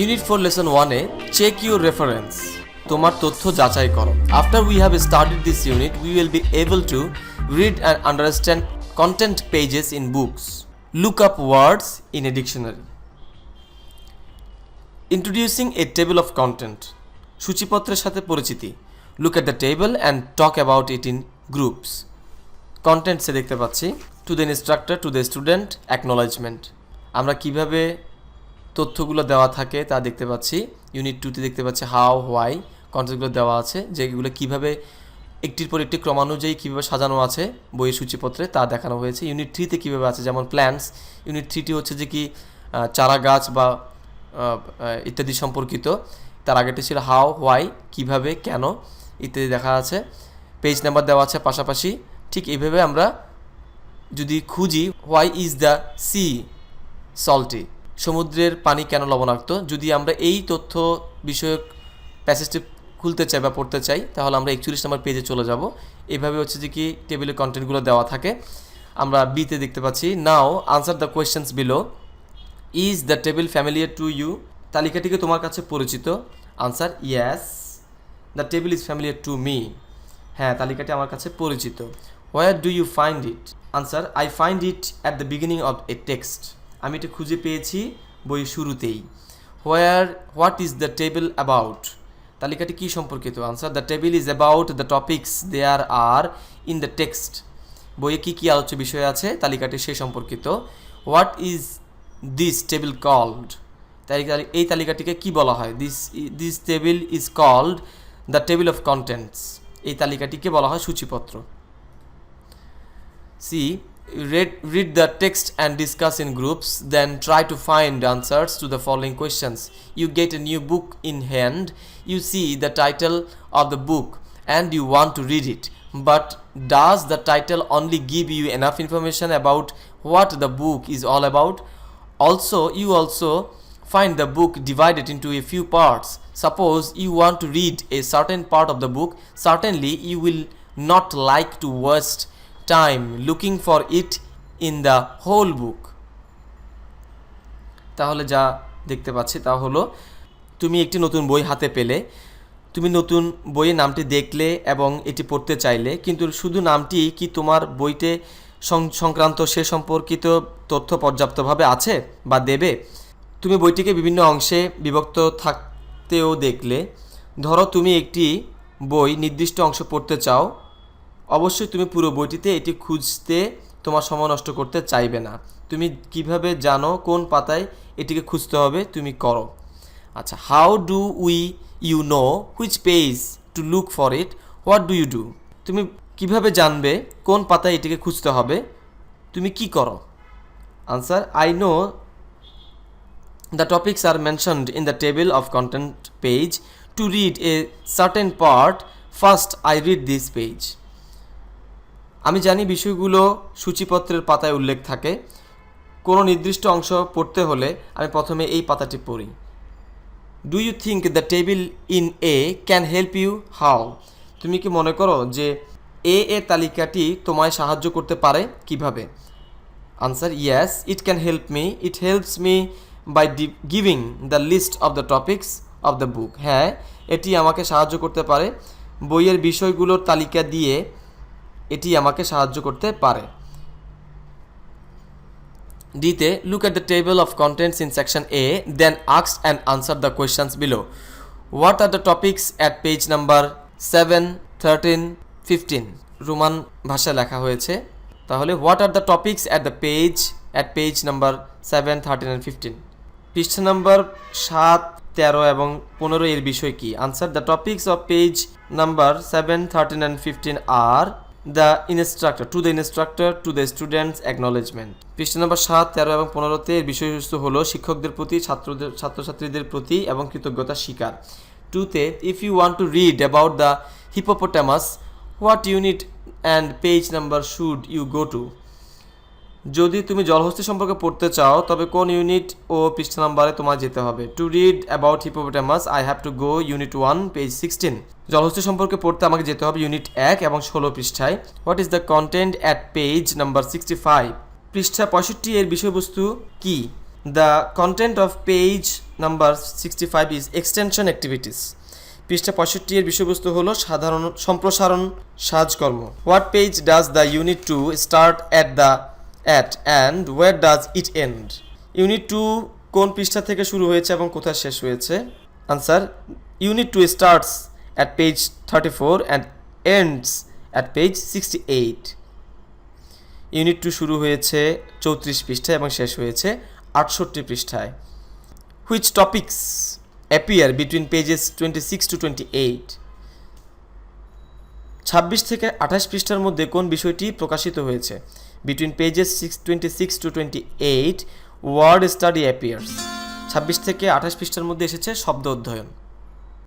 Unit four lesson ওয়ানে check your reference তোমার তথ্য যাচাই করো। After we have started this unit we will be able to read and understand content pages in books look up words in a dictionary introducing a table of content সূচিপত্রের সাথে পরিচিতি। Look at the table and talk about it in groups কন্টেন্টসে দেখতে পাচ্ছি। To the instructor to the student acknowledgement আমরা কীভাবে তথ্যগুলো দেওয়া থাকে, তা দেখতে পাচ্ছি। ইউনিট টুতে দেখতে পাচ্ছি হাও হোয়াই কন্টেন্টগুলো দেওয়া আছে, যেগুলো কীভাবে একটির পর একটি ক্রমানুযায়ী কীভাবে সাজানো আছে, বইয়ের সূচিপত্রে তা দেখানো হয়েছে। ইউনিট থ্রিতে কীভাবে আছে, যেমন প্ল্যান্টস ইউনিট থ্রিটি হচ্ছে যে কি চারা গাছ বা ইত্যাদি সম্পর্কিত। তার আগেটি ছিল হাও হোয়াই কীভাবে, কেন ইত্যাদি দেখা আছে। পেজ নাম্বার দেওয়া আছে পাশাপাশি। ঠিক এইভাবে আমরা যদি খুঁজি why is the sea salty সমুদ্রের পানি কেন লবণাক্ত? যদি আমরা এই তথ্য বিষয়ক প্যাসেজটি খুলতে চাই বা পড়তে চাই, তাহলে আমরা একচল্লিশ নম্বর পেজে চলে যাব। এইভাবে হচ্ছে যে কি টেবিলে কন্টেন্টগুলো দেওয়া থাকে। আমরা বিতে দেখতে পাচ্ছি now answer the questions below is the table familiar to you তালিকাটিকে তোমার কাছে পরিচিত। Answer yes the table is familiar to me হ্যাঁ তালিকাটি আমার কাছে পরিচিত। Where do you find it answer I find it at the beginning of a text আমি এটা খুঁজে পেয়েছি বইয়ের শুরুতেই। Where what is the table about তালিকাটি কী সম্পর্কিত? Answer the table is about the topics there are in the text বইয়ে কী কী আলোচ্য বিষয় আছে? তালিকাটি সে সম্পর্কিত। What is this table called এই তালিকাটিকে কি বলা হয়? This this table is called the table of contents এই তালিকাটিকে বলা হয় সূচিপত্র। See, read, read the text and discuss in groups, then try to find answers to the following questions. You get a new book in hand, you see the title of the book, and you want to read it. But does the title only give you enough information about what the book is all about? Also, you also find the book divided into a few parts. Suppose you want to read a certain part of the book, certainly you will not like to waste time looking for it in the whole book. তাহলে যা দেখতে পাচ্ছি তা হলো, তুমি একটি নতুন বই হাতে পেলে। তুমি নতুন বইয়ের নামটি দেখলে এবং এটি পড়তে চাইলে, কিন্তু শুধু নামটি কি তোমার বইতে সংক্রান্ত সে সম্পর্কিত তথ্য পর্যাপ্তভাবে আছে বা দেবে? তুমি বইটিকে বিভিন্ন অংশে বিভক্ত থাকতেও দেখলে। ধরো তুমি একটি বই নির্দিষ্ট অংশ পড়তে চাও অবশ্যই তুমি পুরো বইটিতে এটি খুঁজতে তোমার সময় নষ্ট করতে চাইবে না। তুমি কীভাবে জানো কোন পাতায় এটিকে খুঁজতে হবে তুমি করো। আচ্ছা how do we you know which page to look for it what do you do তুমি কীভাবে জানবে কোন পাতায় এটিকে খুঁজতে হবে? তুমি কি করো? Answer I know The topics are mentioned in the table of content page. To read a certain part, first I read this page. আমি জানি বিষয়গুলো সূচিপত্রের পাতায় উল্লেখ থাকে। কোনো নির্দিষ্ট অংশ পড়তে হলে আমি প্রথমে এই পাতাটি পড়ি। Do you think the table in a can help you how তুমি কি মনে করো যে এ এ তালিকাটি তোমায় সাহায্য করতে পারে? কীভাবে? Answer yes it can help me it helps me by D giving the list of the topics of the book হ্যাঁ এটি আমাকে সাহায্য করতে পারে। বইয়ের বিষয়গুলোর তালিকা দিয়ে এটি আমাকে সাহায্য করতে পারে। ডিতে look at the table of contents in section A then আক্স and answer the questions below what are the topics at page number seven thirteen fifteen Roman ভাষায় লেখা হয়েছে। তাহলে what are the topics at the page at page number seven thirteen and fifteen পৃষ্ঠা number সাত, তেরো এবং পনেরো এর বিষয় কি? Answer the topics of page number seven thirteen and fifteen are the instructor to the instructor to the students acknowledgement পৃষ্ঠা number সাত, তেরো এবং পনেরোতে এর বিষয়বস্তু হলো শিক্ষকদের প্রতি, ছাত্রদের, ছাত্রছাত্রীদের প্রতি এবং কৃতজ্ঞতা স্বীকার টুতে if you want to read about the hippopotamus what unit and page number should you go to যদি তুমি জলহস্তি সম্পর্কে পড়তে চাও, তবে কোন ইউনিট ও পৃষ্ঠা নাম্বারে তোমার যেতে হবে? To read about hippopotamus I have to go unit one page sixteen জলহস্তি সম্পর্কে পড়তে আমাকে যেতে হবে ইউনিট এক এবং ষোলো পৃষ্ঠায়। What is the content at page number sixty five পৃষ্ঠা পঁয়ষট্টি এর বিষয়বস্তু কি? The content of page number sixty five is extension activities পৃষ্ঠা পঁয়ষট্টি এর বিষয়বস্তু হলো সাধারণ সম্প্রসারণ সাজকর্ম। What page does the unit two start at the at and where does it end unit two কোন পৃষ্ঠা থেকে শুরু হয়েছে এবং কোথায় শেষ হয়েছে? Answer unit two starts at page thirty four and ends at page sixty eight unit two শুরু হয়েছে চৌত্রিশ পৃষ্ঠায় এবং শেষ হয়েছে আটষট্টি পৃষ্ঠায়। Which topics appear between pages twenty six to twenty eight ছাব্বিশ থেকে আঠাশ পৃষ্ঠার মধ্যে কোন বিষয়টি প্রকাশিত হয়েছে? Between pages six twenty six to twenty eight word study appears ছাব্বিশ থেকে আঠাশ পৃষ্ঠার মধ্যে এসেছে শব্দ অধ্যয়ন।